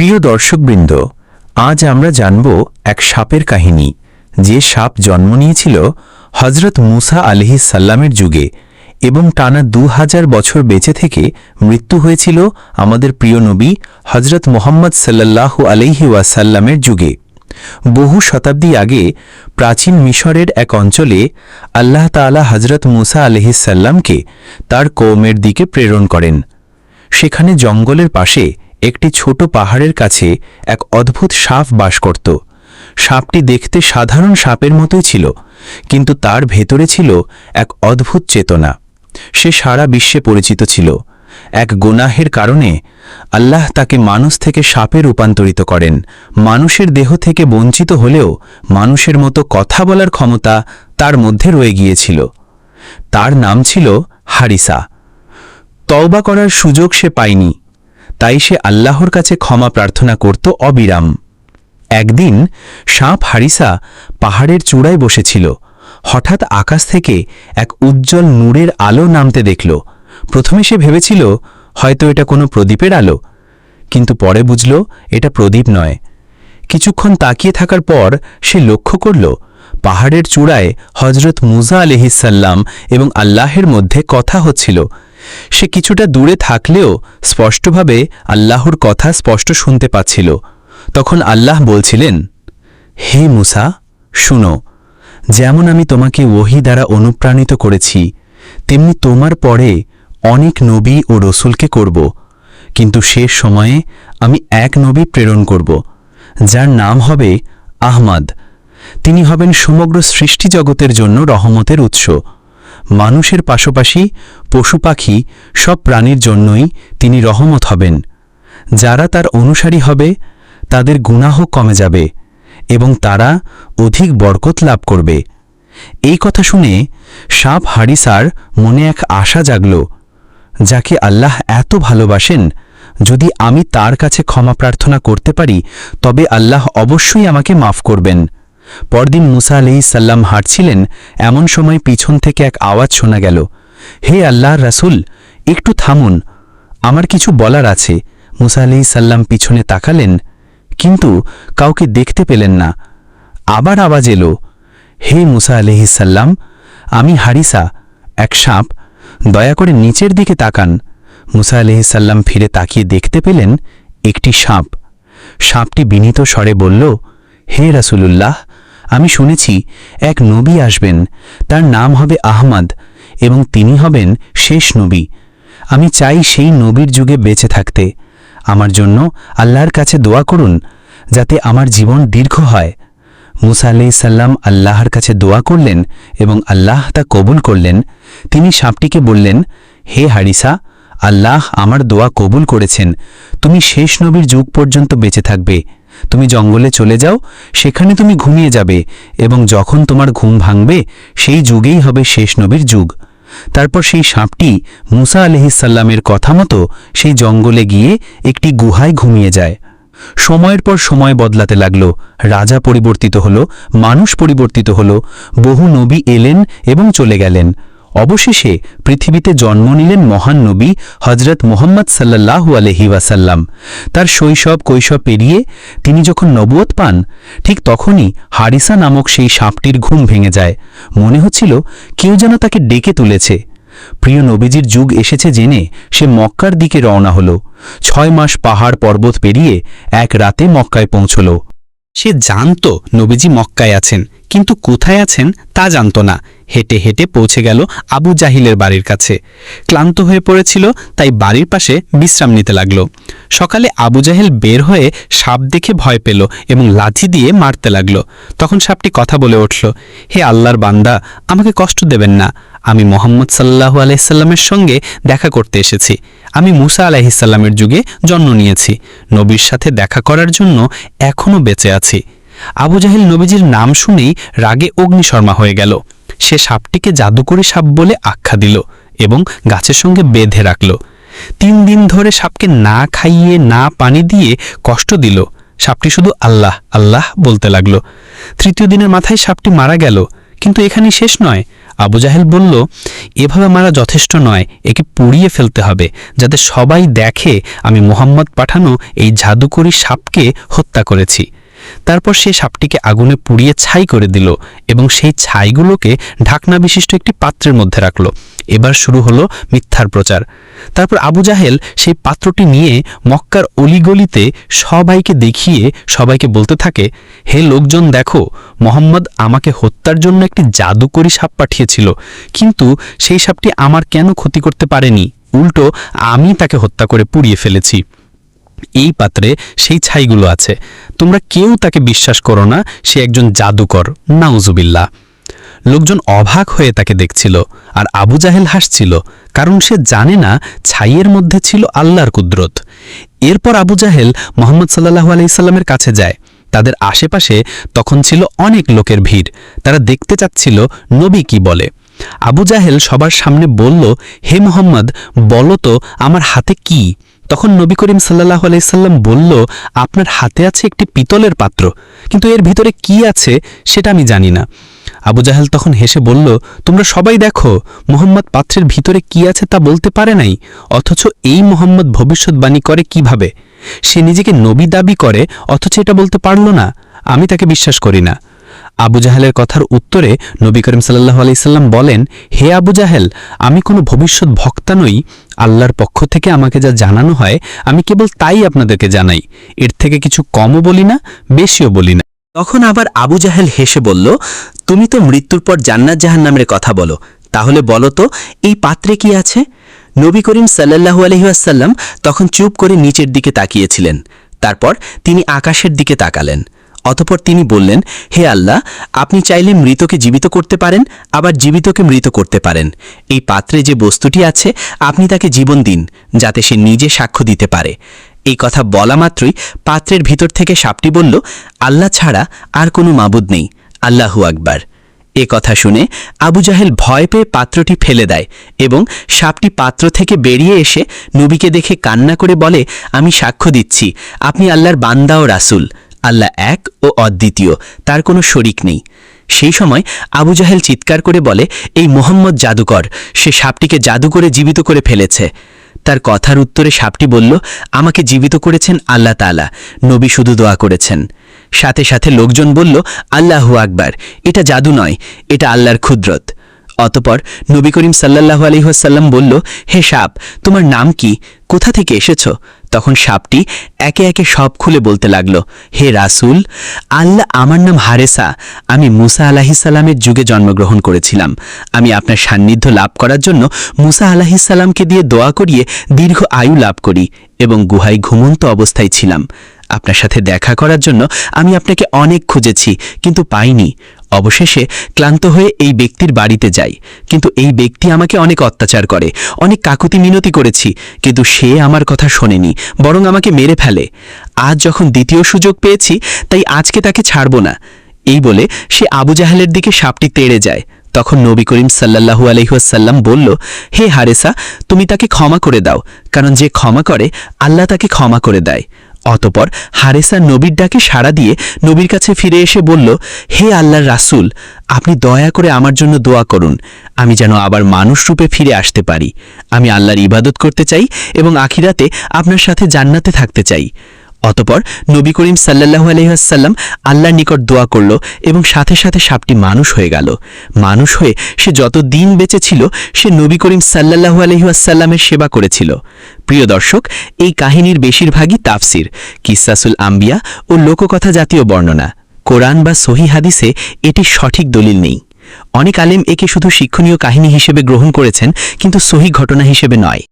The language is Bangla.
প্রিয় দর্শকবৃন্দ, আজ আমরা জানব এক সাপের কাহিনী। যে সাপ জন্ম নিয়েছিল হজরত মুসা আলহি সাল্লামের যুগে এবং টানা দু হাজার বছর বেঁচে থেকে মৃত্যু হয়েছিল আমাদের প্রিয় নবী হজরত মোহাম্মদ সাল্লাল্লাহু আলহি ওয়াসাল্লামের যুগে। বহু শতাব্দী আগে প্রাচীন মিশরের এক অঞ্চলে আল্লাহ তাআলা হজরত মুসা আলহিসাল্লামকে তার কৌমের দিকে প্রেরণ করেন। সেখানে জঙ্গলের পাশে একটি ছোট পাহাড়ের কাছে এক অদ্ভুত সাপ বাস করত। সাপটি দেখতে সাধারণ সাপের মতোই ছিল, কিন্তু তার ভেতরে ছিল এক অদ্ভুত চেতনা। সে সারা বিশ্বে পরিচিত ছিল। এক গোনাহের কারণে আল্লাহ তাকে মানুষ থেকে সাপে রূপান্তরিত করেন। মানুষের দেহ থেকে বঞ্চিত হলেও মানুষের মতো কথা বলার ক্ষমতা তার মধ্যে রয়ে গিয়েছিল। তার নাম ছিল হারিসা। তওবা করার সুযোগ সে পায়নি। তাই সে আল্লাহর কাছে ক্ষমা প্রার্থনা করত অবিরাম। একদিন সাপ হারিসা পাহাড়ের চূড়ায় বসেছিল। হঠাৎ আকাশ থেকে এক উজ্জ্বল নূরের আলো নামতে দেখল। প্রথমে সে ভেবেছিল, হয়তো এটা কোনো প্রদীপের আলো। কিন্তু পরে বুঝল, এটা প্রদীপ নয়। কিছুক্ষণ তাকিয়ে থাকার পর সে লক্ষ্য করল পাহাড়ের চূড়ায় হজরত মুজা আলহিসাল্লাম এবং আল্লাহের মধ্যে কথা হচ্ছিল। সে কিছুটা দূরে থাকলেও স্পষ্টভাবে আল্লাহর কথা স্পষ্ট শুনতে পাচ্ছিল। তখন আল্লাহ বলছিলেন, হে মুসা, শুনো, যেমন আমি তোমাকে ওহি দ্বারা অনুপ্রাণিত করেছি, তেমনি তোমার পরে অনেক নবী ও রসুলকে করব। কিন্তু শেষ সময়ে আমি এক নবী প্রেরণ করব, যার নাম হবে আহমাদ। তিনি হবেন সমগ্র সৃষ্টি জগতের জন্য রহমতের উৎস। মানুষের পাশাপাশি পশু পাখি সব প্রাণীর জন্যই তিনি রহমত হবেন। যারা তার অনুসারী হবে, তাদের গুনাহ কমে যাবে এবং তারা অধিক বরকত লাভ করবে। এই কথা শুনে সাপ হারিসার মনে এক আশা জাগল, যাকে আল্লাহ এত ভালোবাসেন, যদি আমি তার কাছে ক্ষমা প্রার্থনা করতে পারি, তবে আল্লাহ অবশ্যই আমাকে মাফ করবেন। পরদিন মুসা আলহি সাল্লাম হাঁটছিলেন, এমন সময় পিছন থেকে এক আওয়াজ শোনা গেল, হে আল্লাহর রাসুল, একটু থামুন, আমার কিছু বলার আছে। মুসা আলহি সাল্লাম পিছনে তাকালেন, কিন্তু কাউকে দেখতে পেলেন না। আবার আওয়াজ এলো, হে মুসা আলহিসাল্লাম আমি হারিসা, এক সাপ, দয়া করে নিচের দিকে তাকান। মুসা আলহিসাল্লাম ফিরে তাকিয়ে দেখতে পেলেন একটি সাপ। সাপটি বিনীত স্বরে বলল, হে রাসূলুল্লাহ আমি শুনেছি এক নবী আসবেন, তার নাম হবে আহমদ এবং তিনি হবেন শেষ নবী। আমি চাই সেই নবীর যুগে বেঁচে থাকতে। আমার জন্য আল্লাহর কাছে দোয়া করুন, যাতে আমার জীবন দীর্ঘ হয়। মুসা আলাইসাল্লাম আল্লাহর কাছে দোয়া করলেন এবং আল্লাহ তা কবুল করলেন। তিনি সাপটিকে বললেন, হে হারিসা, আল্লাহ আমার দোয়া কবুল করেছেন। তুমি শেষ নবীর যুগ পর্যন্ত বেঁচে থাকবে। তুমি জঙ্গলে চলে যাও, সেখানে তুমি ঘুমিয়ে যাবে এবং যখন তোমার ঘুম ভাঙবে, সেই যুগেই হবে শেষ নবীর যুগ। তারপর সেই সাপটি মুসা আলহিসাল্লামের কথা মতো সেই জঙ্গলে গিয়ে একটি গুহায় ঘুমিয়ে যায়। সময়ের পর সময় বদলাতে লাগল, রাজা পরিবর্তিত হল, মানুষ পরিবর্তিত হল, বহু নবী এলেন এবং চলে গেলেন। অবশেষে পৃথিবীতে জন্ম নিলেন মহান নবী হজরত মোহাম্মদ সাল্লাহু আলহি ওয়াসাল্লাম। তার শৈশব, কৈশব পেরিয়ে তিনি যখন নবুয়ত পান, ঠিক তখনই হারিসা নামক সেই সাপটির ঘুম ভেঙে যায়। মনে হচ্ছিল কেউ যেন তাকে ডেকে তুলেছে। প্রিয় নবীজির যুগ এসেছে জেনে সে মক্কার দিকে রওনা হল। ছয় মাস পাহাড় পর্বত পেরিয়ে এক রাতে মক্কায় পৌঁছল। সে জানত নবীজি মক্কায় আছেন, কিন্তু কোথায় আছেন তা জানত না। হেঁটে হেঁটে পৌঁছে গেল আবু জাহিলের বাড়ির কাছে। ক্লান্ত হয়ে পড়েছিল, তাই বাড়ির পাশে বিশ্রাম নিতে লাগল। সকালে আবু জাহেল বের হয়ে সাপ দেখে ভয় পেল এবং লাঠি দিয়ে মারতে লাগল। তখন সাপটি কথা বলে উঠল, হে আল্লাহর বান্দা, আমাকে কষ্ট দেবেন না। আমি মোহাম্মদ সাল্লাহু আলাইসাল্লামের সঙ্গে দেখা করতে এসেছি। আমি মুসা আলাহিসাল্লামের যুগে জন্ম নিয়েছি। নবীর সাথে দেখা করার জন্য এখনও বেঁচে আছি। আবু জাহেল নবীজির নাম শুনেই রাগে অগ্নিশর্মা হয়ে গেল। সে সাপটিকে জাদুকরি সাপ বলে আখ্যা দিল এবং গাছের সঙ্গে বেঁধে রাখল। তিন দিন ধরে সাপকে না খাইয়ে, না পানি দিয়ে কষ্ট দিল। সাপটি শুধু আল্লাহ আল্লাহ বলতে লাগল। তৃতীয় দিনের মাথায় সাপটি মারা গেল, কিন্তু এখানেই শেষ নয়। আবু জাহেল বলল, এভাবে মারা যথেষ্ট নয়, একে পুড়িয়ে ফেলতে হবে। যাতে সবাই দেখে আমি মোহাম্মদ পাঠানো এই জাদুকরি সাপকে হত্যা করেছি। তারপর সে সাপটিকে আগুনে পুড়িয়ে ছাই করে দিল এবং সেই ছাইগুলোকে ঢাকনা বিশিষ্ট একটি পাত্রের মধ্যে রাখল। এবার শুরু হলো মিথ্যার প্রচার। তারপর আবু জাহেল সেই পাত্রটি নিয়ে মক্কার অলিগলিতে সবাইকে দেখিয়ে সবাইকে বলতে থাকে, হে লোকজন, দেখো, মোহাম্মদ আমাকে হত্যার জন্য একটি জাদুকরী সাপ পাঠিয়েছিল, কিন্তু সেই সাপটি আমার কেন ক্ষতি করতে পারেনি? উল্টো, আমি তাকে হত্যা করে পুড়িয়ে ফেলেছি। এই পাত্রে সেই ছাইগুলো আছে। তোমরা কেউ তাকে বিশ্বাস করো না, সে একজন জাদুকর। নাউজুবিল্লা লোকজন অবাক হয়ে তাকে দেখছিল আর আবু জাহেল হাসছিল, কারণ সে জানে না ছাইয়ের মধ্যে ছিল আল্লাহর কুদরত। এরপর আবু জাহেল মোহাম্মদ সাল্লাহু আলাইসাল্লামের কাছে যায়। তাদের আশেপাশে তখন ছিল অনেক লোকের ভিড়। তারা দেখতে চাচ্ছিল নবী কি বলে। আবু জাহেল সবার সামনে বলল, হে মোহাম্মদ, বলো তো আমার হাতে কি? তখন নবী করিম সাল্লাহ আলাইসাল্লাম বলল, আপনার হাতে আছে একটি পিতলের পাত্র, কিন্তু এর ভিতরে কি আছে সেটা আমি জানি না। আবু জাহেল তখন হেসে বলল, তোমরা সবাই দেখো, মোহাম্মদ পাত্রের ভিতরে কি আছে তা বলতে পারে নাই, অথচ এই মোহাম্মদ ভবিষ্যৎবাণী করে কীভাবে? সে নিজেকে নবী দাবি করে, অথচ এটা বলতে পারল না, আমি তাকে বিশ্বাস করি না। আবু জাহেলের কথার উত্তরে নবী করিম সাল্লাহ আলাইসাল্লাম বলেন, হে আবু জাহেল, আমি কোনো ভবিষ্যৎ ভক্তা নই, আল্লাহর পক্ষ থেকে আমাকে যা জানানো হয়, আমি কেবল তাই আপনাদেরকে জানাই। এর থেকে কিছু কমও বলি না, বেশিও বলি না। তখন আবার আবু জাহেল হেসে বলল, তুমি তো মৃত্যুর পর জান্নাত জাহান্নামের কথা বলো, তাহলে বলো তো, এই পাত্রে কি আছে? নবী করিম সাল্লাহু আলহিহাসাল্লাম তখন চুপ করে নিচের দিকে তাকিয়েছিলেন। তারপর তিনি আকাশের দিকে তাকালেন। অতপর তিনি বললেন, হে আল্লাহ, আপনি চাইলে মৃতকে জীবিত করতে পারেন, আবার জীবিতকে মৃত করতে পারেন। এই পাত্রে যে বস্তুটি আছে, আপনি তাকে জীবন দিন, যাতে সে নিজে সাক্ষ্য দিতে পারে। এই কথা বলা মাত্রই পাত্রের ভিতর থেকে সাপটি বলল, আল্লাহ ছাড়া আর কোনো মাবুদ নেই। আল্লাহু আকবার। এ কথা শুনে আবু জাহেল ভয় পেয়ে পাত্রটি ফেলে দেয় এবং সাপটি পাত্র থেকে বেরিয়ে এসে নবীকে দেখে কান্না করে বলে, আমি সাক্ষ্য দিচ্ছি, আপনি আল্লাহর বান্দা ও রাসুল। আল্লাহ এক ও অদ্বিতীয়, তার কোনো শরিক নেই। সেই সময় আবু জাহেল চিৎকার করে বলে, এই মোহাম্মদ জাদুকর, সে সাপটিকে জাদু করে জীবিত করে ফেলেছে। তার কথার উত্তরে সাপটি বলল, আমাকে জীবিত করেছেন আল্লাহ তালা নবী শুধু দোয়া করেছেন। সাথে সাথে লোকজন বলল, আল্লাহু আকবার, এটা জাদু নয়, এটা আল্লাহর ক্ষুদ্রত। অতপর নবী করিম সাল্লাহু আলহিহাসাল্লাম বলল, হে সাপ, তোমার নাম কি? কোথা থেকে এসেছ? তখন সাপটি একে একে সব খুলে বলতে লাগল, হে রাসুল, আল্লাহ আমার নাম হারেসা। আমি মুসা আলাহিসাল্লামের যুগে জন্মগ্রহণ করেছিলাম। আমি আপনার সান্নিধ্য লাভ করার জন্য মুসা আলাহিসাল্লামকে দিয়ে দোয়া করিয়ে দীর্ঘ আয়ু লাভ করি এবং গুহায় ঘুমন্ত অবস্থায় ছিলাম। আপনার সাথে দেখা করার জন্য আমি আপনাকে অনেক খুঁজেছি, কিন্তু পাইনি। অবশেষে ক্লান্ত হয়ে এই ব্যক্তির বাড়িতে যাই। কিন্তু এই ব্যক্তি আমাকে অনেক অত্যাচার করে, অনেক কাকুতি মিনতি করেছি, কিন্তু সে আমার কথা শোনেনি, বরং আমাকে মেরে ফেলে। আজ যখন দ্বিতীয় সুযোগ পেয়েছি, তাই আজকে তাকে ছাড়ব না। এই বলে সে আবু জাহেলের দিকে সাপটি তেড়ে যায়। তখন নবী করিম সাল্লাহু আলহিহাসাল্লাম বলল, হে হারেসা, তুমি তাকে ক্ষমা করে দাও, কারণ যে ক্ষমা করে, আল্লাহ তাকে ক্ষমা করে দেয়। অতপর হারেসা নবীর ডাকে সাড়া দিয়ে নবীর কাছে ফিরে এসে বলল, হে আল্লাহর রাসুল, আপনি দয়া করে আমার জন্য দোয়া করুন। আমি যেন আবার মানুষ রূপে ফিরে আসতে পারি। আমি আল্লাহর ইবাদত করতে চাই এবং আখিরাতে আপনার সাথে জান্নাতে থাকতে চাই। অতপর নবী করিম সাল্লাহু আলহিহাসাল্লাম আল্লাহর নিকট দোয়া করল এবং সাথে সাথে সাপটি মানুষ হয়ে গেল। মানুষ হয়ে সে যত দিন বেঁচে ছিল, সে নবী করিম সাল্লাহু আলহিহাসাল্লামের সেবা করেছিল। প্রিয় দর্শক, এই কাহিনীর বেশিরভাগই তাফসির, কিসাসুল আম্বিয়া ও লোককথা জাতীয় বর্ণনা। কোরআন বা সহি হাদিসে এটি সঠিক দলিল নেই। অনেক আলেম একে শুধু শিক্ষণীয় কাহিনী হিসেবে গ্রহণ করেছেন, কিন্তু সহি ঘটনা হিসেবে নয়।